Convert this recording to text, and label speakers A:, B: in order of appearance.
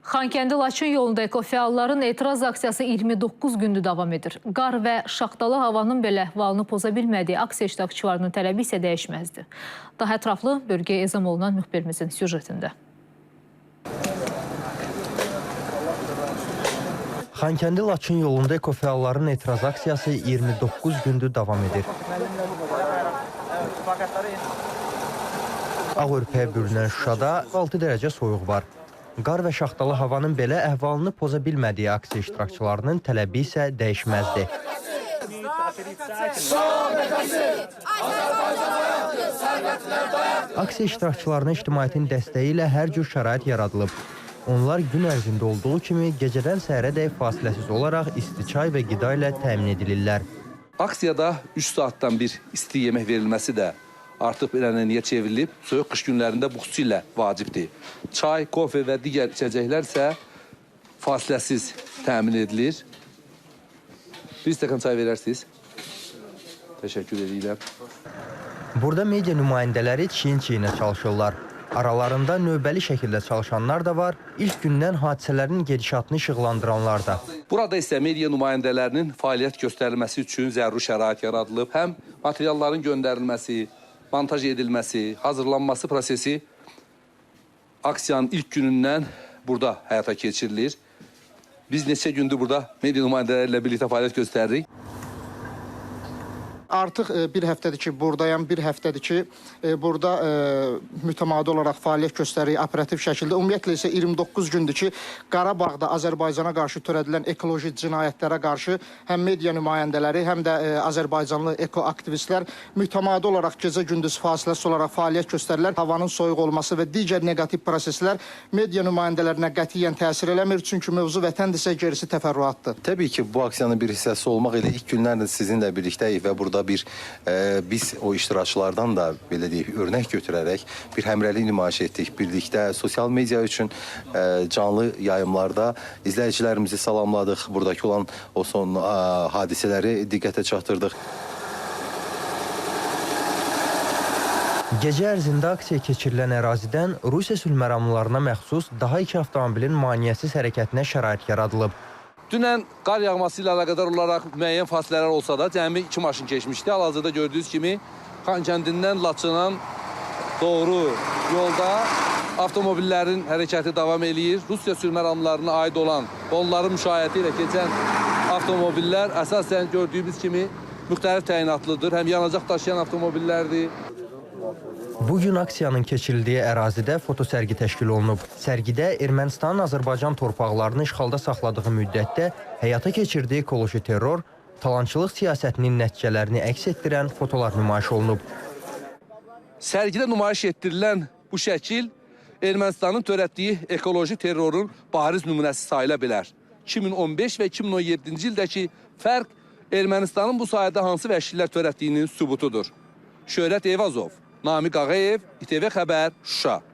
A: Xankəndi Laçın yolunda ekofəalların etiraz aksiyası 29 gündür davam edir. Qar və şaxtalı havanın belə əhvalını poza bilmədiyi aksiya iştirakçılarının tələbi isə dəyişməzdi. Daha ətraflı bölgəyə ezam olunan müxbirimizin süjetində.
B: Xankəndi Laçın yolunda ekofəalların etiraz aksiyası 29 gündür davam edir. Ağ örpəyə bürünən Şuşada 6 dərəcə soyuq var. Qar və şaxtalı havanın belə əhvalını poza bilmədiyi aksiya iştirakçılarının tələbi isə dəyişməzdi. Aksiya iştirakçılarına ictimaiyyətin dəstəyi ilə hər cür şərait yaradılıb. Onlar gün ərzində olduğu kimi gecədən səhərədək fasiləsiz olaraq isti çay və qida ilə təmin edilirlər.
C: Aksiyada 3 saatdan bir isti yemək verilməsi də artıq bir ənənəyə çevrilib. Soyuq qış günlərində bu xüsusilə vacibdir. Çay, kofe və digər içəcəklər isə fasiləsiz təmin edilir. Bir stəkan çay verərsiniz. Təşəkkür edirəm.
B: Burada media nümayəndələri çiyin-çiyinə çalışırlar. Aralarında növbəli şəkildə çalışanlar da var, ilk gündən hadisələrin gedişatını işıqlandıranlar da.
C: Burada isə media nümayəndələrinin fəaliyyət göstərilməsi üçün zəruri şərait yaradılıb. Həm materialların göndərilməsi, montaj edilməsi, hazırlanması prosesi aksiyanın ilk günündən burada həyata keçirilir. Biz neçə gündür burada media nümayəndələri ilə birlikdə fəaliyyət.
D: Artıq e, bir həftədir ki, buradayam, bir həftədir ki, e, burada e, mütəmadi olaraq fəaliyyət göstəririk operativ şəkildə. Ümumiyyətlə isə 29 gündür ki, Qarabağda Azərbaycana qarşı törədilən ekoloji cinayətlərə qarşı həm media nümayəndələri, həm də Azərbaycanlı ekoaktivistlər mütəmadi olaraq gecə-gündüz fasiləsiz olaraq fəaliyyət göstərirlər. Havanın soyuq olması və digər neqativ proseslər media nümayəndələrinə qətiyyən təsir eləmir, çünki mövzu vətəndirsə gerisi təfərrüatdır.
E: Təbii ki, bu aksiyanın bir hissəsi olmaq elə ilk günlərdə sizinlə birlikdəyik və burada bir e, biz o iştirakçılardan da belə deyək, örnək götürərək bir həmrəylik nümayiş etdik. Birlikdə sosial media üçün e, canlı yayımlarda izləyicilərimizi salamladıq. Buradakı olan o son e, hadisələri diqqətə çatdırdıq.
B: Gecə ərzində aksiya keçirilən ərazidən Rusiya sülhməramlılarına məxsus daha iki avtomobilin maneəsiz hərəkətinə şərait yaradılıb.
C: Dünən qar yağması ilə əlaqədar olaraq müəyyən fasilələr olsa da, cəmi iki maşın keçmişdi. Hal-hazırda gördüyünüz kimi Xankəndindən Laçına doğru yolda avtomobillərin hərəkəti davam eləyir. Rusiya sülhməramlarına aid olan və onların müşayiəti ilə keçən avtomobillər əsasən gördüyümüz kimi müxtəlif təyinatlıdır. Həm yanacaq daşıyan avtomobillərdir,
B: Bu gün aksiyanın keçirildiyi ərazidə fotosərgi təşkil olunub. Sərgidə Ermənistanın Azərbaycan torpaqlarını işğalda saxladığı müddətdə həyata keçirdiyi ekoloji terror, talançılıq siyasətinin nəticələrini əks etdirən fotolar nümayiş olunub.
C: Sərgidə nümayiş etdirilən bu şəkil Ermənistanın törətdiyi ekoloji terrorun bariz nümunəsi sayıla bilər. 2015 və 2017-ci ildəki fərq Ermənistanın bu sayədə hansı vəhşilər törətdiyinin sübutudur. Şöhrət Eyvazov, Namiq Ağayev, İTV Xəbər, Şuşa.